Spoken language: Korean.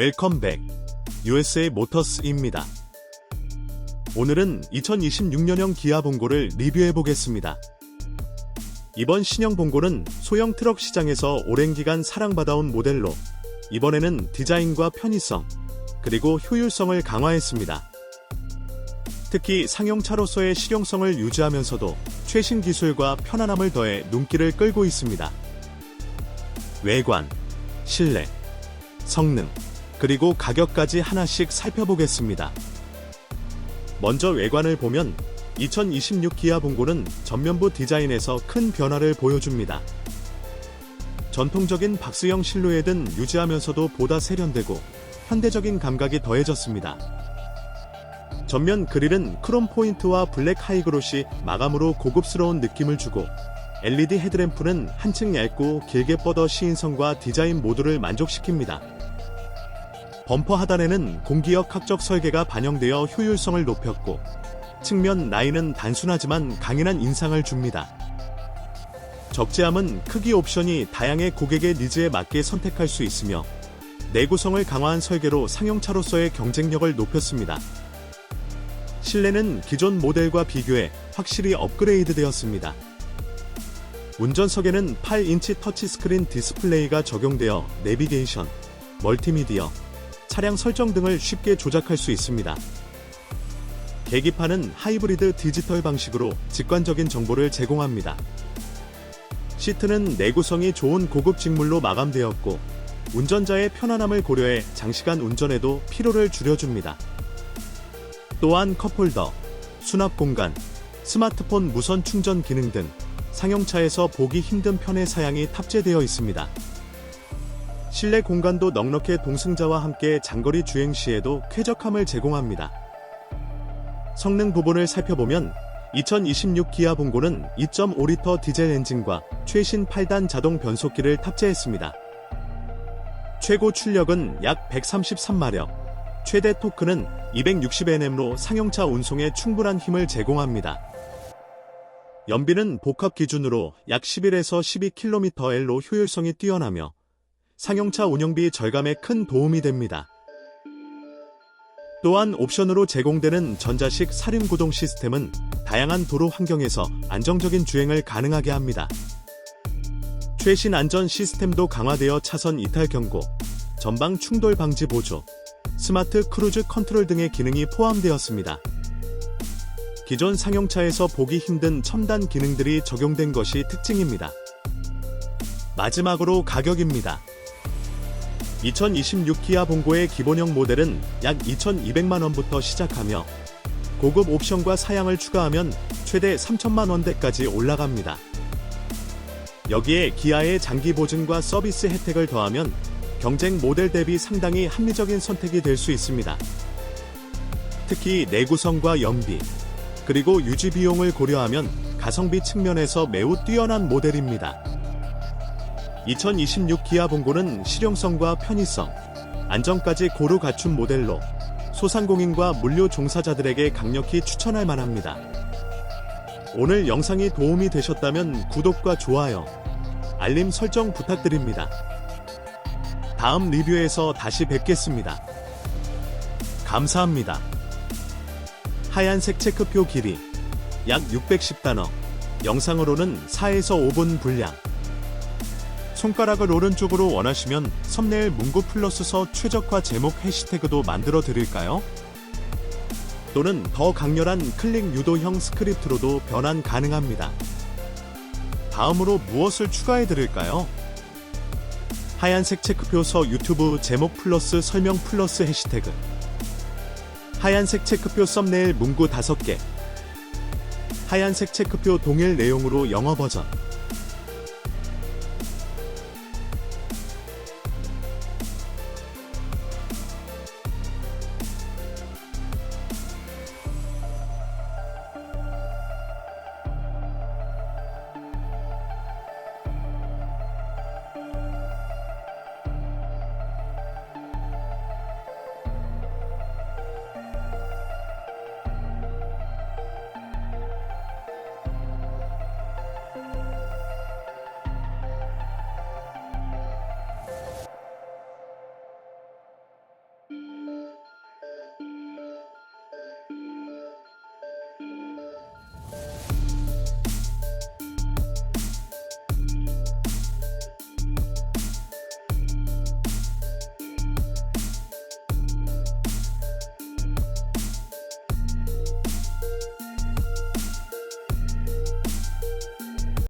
웰컴 백 USA 모터스입니다. 오늘은 2026년형 기아 봉고를 리뷰해 보겠습니다. 이번 신형 봉고는 소형 트럭 시장에서 오랜 기간 사랑받아온 모델로 이번에는 디자인과 편의성 그리고 효율성을 강화했습니다. 특히 상용차로서의 실용성을 유지하면서도 최신 기술과 편안함을 더해 눈길을 끌고 있습니다. 외관, 실내, 성능, 그리고 가격까지 하나씩 살펴보겠습니다. 먼저 외관을 보면 2026 기아 봉고는 전면부 디자인에서 큰 변화를 보여줍니다. 전통적인 박스형 실루엣은 유지하면서도 보다 세련되고 현대적인 감각이 더해졌습니다. 전면 그릴은 크롬 포인트와 블랙 하이그롯이 마감으로 고급스러운 느낌을 주고 LED 헤드램프는 한층 얇고 길게 뻗어 시인성과 디자인 모두를 만족시킵니다. 범퍼 하단에는 공기역 학적 설계가 반영되어 효율성을 높였고 측면 라인은 단순하지만 강인한 인상을 줍니다. 적재함은 크기 옵션이 다양의 고객의 니즈에 맞게 선택할 수 있으며 내구성을 강화한 설계로 상용차로서의 경쟁력을 높였습니다. 실내는 기존 모델과 비교해 확실히 업그레이드 되었습니다. 운전석에는 8인치 터치스크린 디스플레이가 적용되어 내비게이션, 멀티미디어, 차량 설정 등을 쉽게 조작할 수 있습니다. 계기판은 하이브리드 디지털 방식으로 직관적인 정보를 제공합니다. 시트는 내구성이 좋은 고급 직물로 마감되었고 운전자의 편안함을 고려해 장시간 운전에도 피로를 줄여줍니다. 또한 컵홀더, 수납 공간, 스마트폰 무선 충전 기능 등 상용차에서 보기 힘든 편의 사양이 탑재되어 있습니다. 실내 공간도 넉넉해 동승자와 함께 장거리 주행 시에도 쾌적함을 제공합니다. 성능 부분을 살펴보면 2026 기아 봉고는 2.5리터 디젤 엔진과 최신 8단 자동 변속기를 탑재했습니다. 최고 출력은 약 133마력, 최대 토크는 260Nm로 상용차 운송에 충분한 힘을 제공합니다. 연비는 복합 기준으로 약 11에서 12kmL로 효율성이 뛰어나며 상용차 운영비 절감에 큰 도움이 됩니다. 또한 옵션으로 제공되는 전자식 사륜 구동 시스템은 다양한 도로 환경에서 안정적인 주행을 가능하게 합니다. 최신 안전 시스템도 강화되어 차선 이탈 경고, 전방 충돌 방지 보조, 스마트 크루즈 컨트롤 등의 기능이 포함되었습니다. 기존 상용차에서 보기 힘든 첨단 기능들이 적용된 것이 특징입니다. 마지막으로 가격입니다. 2026 기아 봉고의 기본형 모델은 약 2,200만 원부터 시작하며 고급 옵션과 사양을 추가하면 최대 3천만 원대까지 올라갑니다. 여기에 기아의 장기 보증과 서비스 혜택을 더하면 경쟁 모델 대비 상당히 합리적인 선택이 될 수 있습니다. 특히 내구성과 연비, 그리고 유지 비용을 고려하면 가성비 측면에서 매우 뛰어난 모델입니다. 2026 기아 봉고는 실용성과 편의성, 안전까지 고루 갖춘 모델로 소상공인과 물류 종사자들에게 강력히 추천할 만합니다. 오늘 영상이 도움이 되셨다면 구독과 좋아요, 알림 설정 부탁드립니다. 다음 리뷰에서 다시 뵙겠습니다. 감사합니다. 하얀색 체크표 길이 약 610단어, 영상으로는 4에서 5분 분량. 손가락을 오른쪽으로 원하시면 썸네일 문구 플러스서 최적화 제목 해시태그도 만들어 드릴까요? 또는 더 강렬한 클릭 유도형 스크립트로도 변환 가능합니다. 다음으로 무엇을 추가해 드릴까요? 하얀색 체크표서 유튜브 제목 플러스 설명 플러스 해시태그 하얀색 체크표 썸네일 문구 5개 하얀색 체크표 동일 내용으로 영어 버전